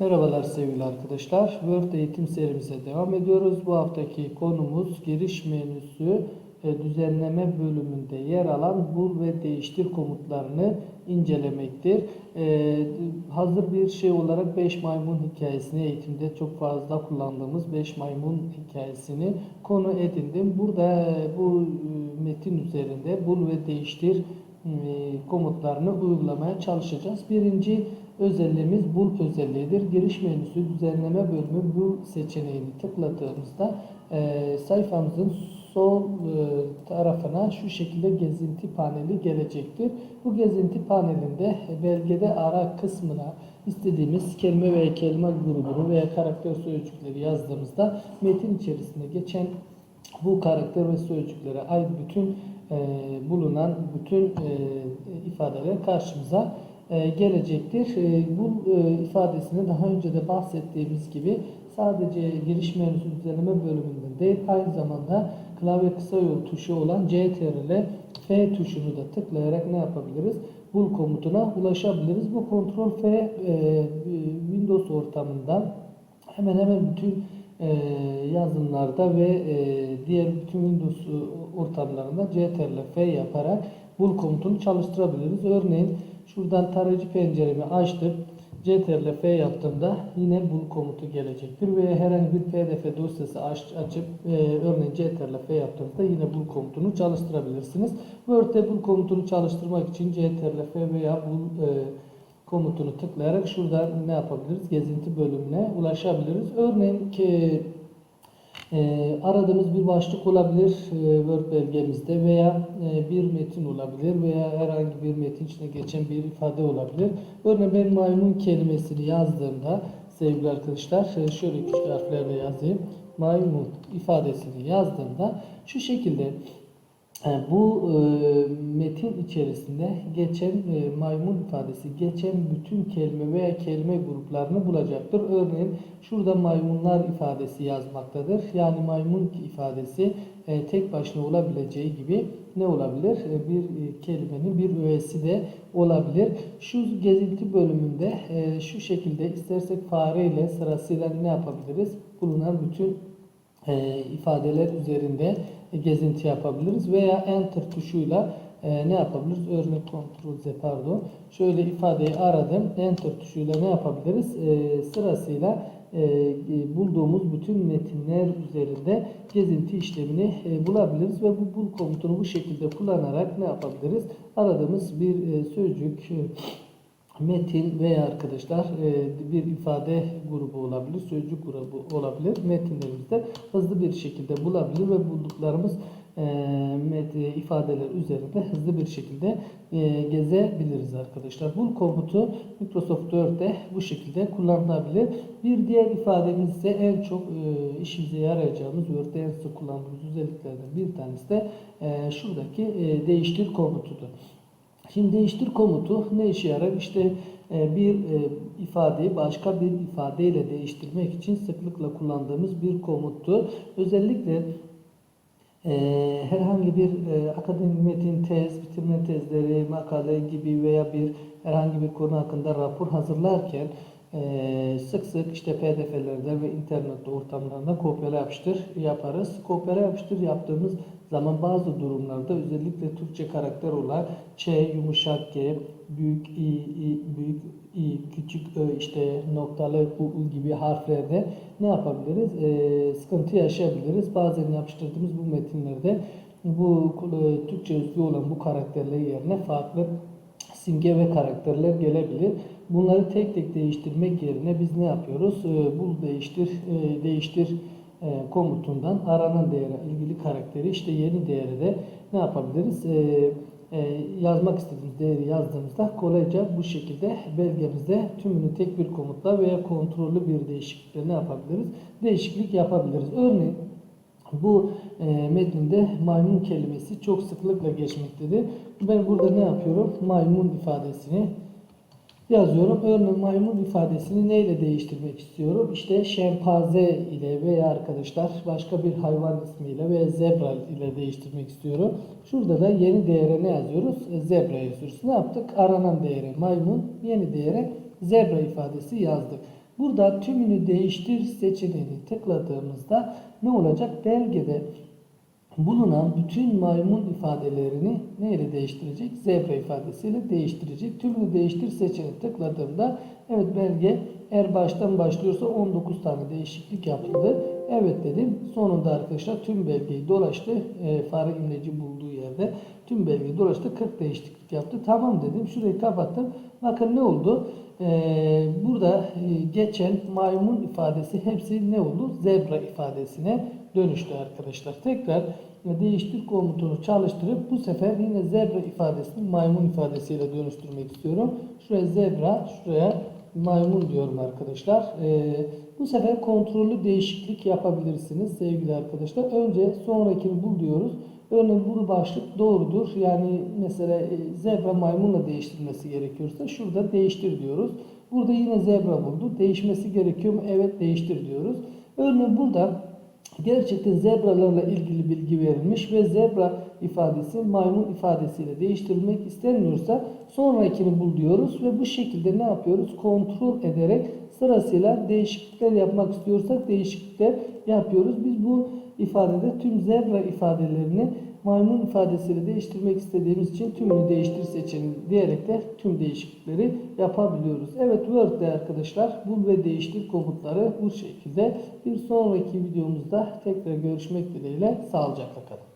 Merhabalar sevgili arkadaşlar. Word eğitim serimize devam ediyoruz. Bu haftaki konumuz giriş menüsü düzenleme bölümünde yer alan bul ve değiştir komutlarını incelemektir. E, hazır bir şey olarak 5 maymun hikayesini eğitimde çok fazla kullandığımız 5 maymun hikayesini konu edindim. Burada e, bu e, metin üzerinde bul ve değiştir e, komutlarını uygulamaya çalışacağız. Birinci özelliğimiz bul özelliğidir. Giriş menüsü düzenleme bölümü bul seçeneğini tıkladığımızda e, sayfamızın sol e, tarafına şu şekilde gezinti paneli gelecektir. Bu gezinti panelinde belgede ara kısmına istediğimiz kelime veya kelime grubunu veya karakter sözcükleri yazdığımızda metin içerisinde geçen bu karakter ve sözcüklere ait bütün e, bulunan bütün e, ifadeler karşımıza gelecektir. E, bu e, ifadesini daha önce de bahsettiğimiz gibi sadece giriş menüsü düzenleme bölümünden değil aynı zamanda klavye kısa yol tuşu olan CTRL ile F tuşunu da tıklayarak ne yapabiliriz? Bul komutuna ulaşabiliriz. Bu Ctrl F e, Windows ortamından hemen hemen bütün e, yazılımlarda ve e, diğer bütün Windows ortamlarında CTRL F yaparak bul komutunu çalıştırabiliriz. Örneğin şuradan tarayıcı penceremi açtım. CTRL F yaptığımda yine bul komutu gelecektir. Veya herhangi bir pdf dosyası aç, açıp e, örneğin CTRL F yaptığınızda yine bul komutunu çalıştırabilirsiniz. Word'de bul komutunu çalıştırmak için CTRL F veya bul e, komutunu tıklayarak şuradan ne yapabiliriz? Gezinti bölümüne ulaşabiliriz. Örneğin ki e, aradığımız bir başlık olabilir e, Word belgemizde veya e, bir metin olabilir veya herhangi bir metin içine geçen bir ifade olabilir. Örneğin ben maymun kelimesini yazdığımda sevgili arkadaşlar e, şöyle küçük harflerle yazayım. Maymun ifadesini yazdığımda şu şekilde bu e, metin içerisinde geçen e, maymun ifadesi geçen bütün kelime veya kelime gruplarını bulacaktır. Örneğin şurada maymunlar ifadesi yazmaktadır. Yani maymun ifadesi e, tek başına olabileceği gibi ne olabilir? E, bir e, kelimenin bir öğesi de olabilir. Şu gezinti bölümünde e, şu şekilde istersek fare ile sırasıyla ne yapabiliriz? Bulunan bütün e, ifadeler üzerinde gezinti yapabiliriz veya enter tuşuyla e, ne yapabiliriz? Örnek Ctrl Z pardon. Şöyle ifadeyi aradım. Enter tuşuyla ne yapabiliriz? E, sırasıyla e, bulduğumuz bütün metinler üzerinde gezinti işlemini e, bulabiliriz ve bu bul komutunu bu şekilde kullanarak ne yapabiliriz? Aradığımız bir e, sözcük e, metin veya arkadaşlar e, bir ifade grubu olabilir, sözcük grubu olabilir. Metinlerimizde hızlı bir şekilde bulabilir ve bulduklarımız e, ifadeler üzerinde hızlı bir şekilde e, gezebiliriz arkadaşlar. Bul komutu Microsoft Word'de bu şekilde kullanılabilir. Bir diğer ifademiz ise en çok işimize yarayacağımız Word'de en sık kullandığımız özelliklerden bir tanesi de şuradaki değiştir komutudur. Şimdi değiştir komutu ne işe yarar? İşte e, bir e, ifadeyi başka bir ifadeyle değiştirmek için sıklıkla kullandığımız bir komuttu. Özellikle e, herhangi bir akademik metin, tez, bitirme tezleri, makale gibi veya bir herhangi bir konu hakkında rapor hazırlarken sık sık işte pdf'lerde ve internet ortamlarında kopyala yapıştır yaparız. Kopyala yapıştır yaptığımız zaman bazı durumlarda özellikle Türkçe karakter olan Ç, yumuşak G, büyük I, I büyük I, küçük Ö, işte noktalı U gibi harflerde ne yapabiliriz? E, sıkıntı yaşayabiliriz. Bazen yapıştırdığımız bu metinlerde bu e, Türkçe özgü olan bu karakterler yerine farklı simge ve karakterler gelebilir. Bunları tek tek değiştirmek yerine biz ne yapıyoruz? E, bul değiştir, e, değiştir e, komutundan aranan değere ilgili karakteri işte yeni değere de ne yapabiliriz? E, e, yazmak istediğimiz değeri yazdığımızda kolayca bu şekilde belgemizde tümünü tek bir komutla veya kontrollü bir değişiklikle ne yapabiliriz? Değişiklik yapabiliriz. Örneğin bu e, metninde maymun kelimesi çok sıklıkla geçmektedir. Ben burada ne yapıyorum? Maymun ifadesini yazıyorum. Örneğin maymun ifadesini neyle değiştirmek istiyorum? İşte şempanze ile veya arkadaşlar başka bir hayvan ismiyle veya zebra ile değiştirmek istiyorum. Şurada da yeni değere ne yazıyoruz? Zebra yazıyoruz. Ne yaptık? Aranan değere maymun, yeni değere zebra ifadesi yazdık. Burada tümünü değiştir seçeneğini tıkladığımızda ne olacak? Belgede bulunan bütün maymun ifadelerini neyle değiştirecek? Zebra ifadesiyle değiştirecek. Tümünü değiştir seçeneğini tıkladığımda evet belge eğer baştan başlıyorsa 19 tane değişiklik yapıldı. Evet dedim. Sonunda arkadaşlar tüm belgeyi dolaştı. E, fare imleci bulduğu yerde tüm belgeyi dolaştı. 40 değişiklik yaptı. Tamam dedim. Şurayı kapattım. Bakın ne oldu? E, burada e, geçen maymun ifadesi hepsi ne oldu? Zebra ifadesine dönüştü arkadaşlar. Tekrar değiştir komutunu çalıştırıp bu sefer yine zebra ifadesini maymun ifadesiyle dönüştürmek istiyorum. Şuraya zebra, şuraya maymun diyorum arkadaşlar. Ee, bu sefer kontrollü değişiklik yapabilirsiniz sevgili arkadaşlar. Önce sonrakini bul diyoruz. Örneğin bunu başlık doğrudur. Yani mesela e, zebra maymunla değiştirmesi gerekiyorsa şurada değiştir diyoruz. Burada yine zebra buldu. Değişmesi gerekiyor mu? Evet değiştir diyoruz. Örneğin burada gerçekten zebralarla ilgili bilgi verilmiş ve zebra ifadesi maymun ifadesiyle değiştirilmek istenmiyorsa sonrakini bul diyoruz ve bu şekilde ne yapıyoruz? Kontrol ederek sırasıyla değişiklikler yapmak istiyorsak değişiklikler yapıyoruz. Biz bu ifadede tüm zebra ifadelerini maymun ifadesiyle değiştirmek istediğimiz için tümünü değiştir seçeneği diyerek de tüm değişiklikleri yapabiliyoruz. Evet Word'de arkadaşlar bul ve değiştir komutları bu şekilde. Bir sonraki videomuzda tekrar görüşmek dileğiyle sağlıcakla kalın.